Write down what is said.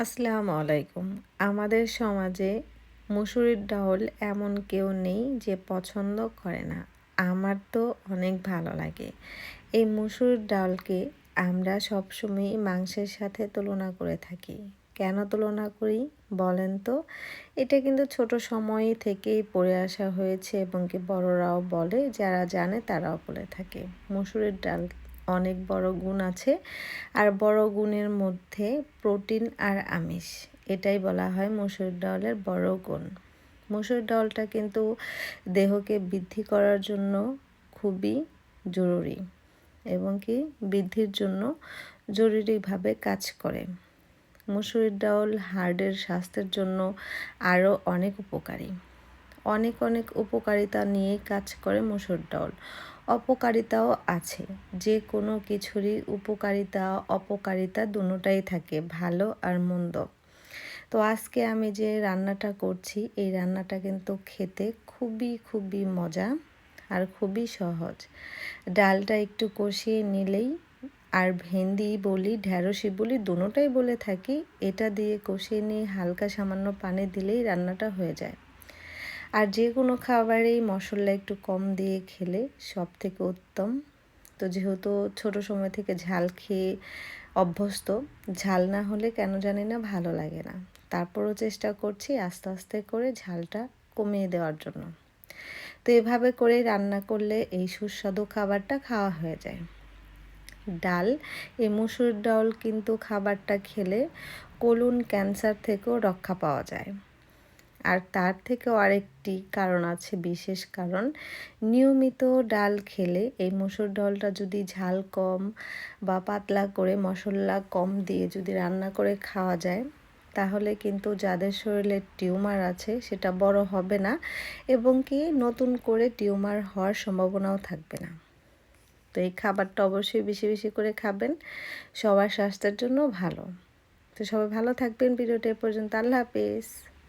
আসসালামু আলাইকুম। আমাদের সমাজে মুসুরির ডাউল এমন কেউ নেই যে পছন্দ করে না। আমার তো অনেক ভালো লাগে। এই মুসুরির ডালকে আমরা সবসময় মাংসের সাথে তুলনা করে থাকি। কেন তুলনা করি বলেন তো? এটা কিন্তু ছোট সময় থেকেই পড়ে আসা হয়েছে এবং কি বড়রাও বলে, যারা জানে তারাও বলে থাকে। মুসুরির ডাল অনেক বড় গুণ আছে। আর বড় গুণের মধ্যে প্রোটিন আর আমিষ, এটাই বলা হয় মসুর ডালের বড় গুণ। মসুর ডালটা কিন্তু দেহকে বৃদ্ধি করার জন্য খুবই জরুরি এবং কি বৃদ্ধির জন্য জরুরিভাবে কাজ করে। মুসুরির ডাল হার্টের স্বাস্থ্যের জন্য আরও অনেক উপকারী। অনেক অনেক উপকারিতা নিয়ে কাজ করে মুসুর ডাল। অপকারিতাও আছে। যে কোনো কিছুরই উপকারিতা, অপকারিতা দুটোটাই থাকে, ভালো আর মন্দ। তো আজকে আমি যে রান্নাটা করছি, এই রান্নাটা কিন্তু খেতে খুবই খুবই মজা আর খুবই সহজ। ডালটা একটু কষিয়ে নিলেই আর ভেন্দি বলি ঢ্যাঁড়সি বলি, দুটোটাই বলে থাকি, এটা দিয়ে কষিয়ে নিয়ে হালকা সামান্য পানি দিলেই রান্নাটা হয়ে যায়। আর যে কোনো খাবারেই মশলা একটু কম দিয়ে খেলে সব থেকে উত্তম। তো যেহেতু ছোট সময় থেকে ঝাল খেয়ে অভ্যস্ত, ঝাল না হলে কেন জানি না ভালো লাগে না। তারপরও চেষ্টা করছি আস্তে আস্তে করে ঝালটা কমিয়ে দেওয়ার জন্য। তো এভাবে করে রান্না করলে এই সুস্বাদু খাবারটা খাওয়া হয়ে যায়। ডাল এই মুসুর ডাল কিন্তু খাবারটা খেলে কোলুন ক্যান্সার থেকেও রক্ষা পাওয়া যায়। আর তার থেকেও আরেকটি কারণ আছে, বিশেষ কারণ নিয়মিত ডাল খেলে এই মসুর ডালটা যদি ঝাল কম বা পাতলা করে মশলা কম দিয়ে যদি রান্না করে খাওয়া যায়, তাহলে কিন্তু যাদের শরীরে টিউমার আছে সেটা বড় হবে না এবং কি নতুন করে টিউমার হওয়ার সম্ভাবনাও থাকবে না। তো এই খাবারটা অবশ্যই বেশি বেশি করে খাবেন, সবার স্বাস্থ্যের জন্য ভালো। তো সবাই ভালো থাকবেন, ভিডিওটা এ পর্যন্ত। আল্লাহ হাফিজ।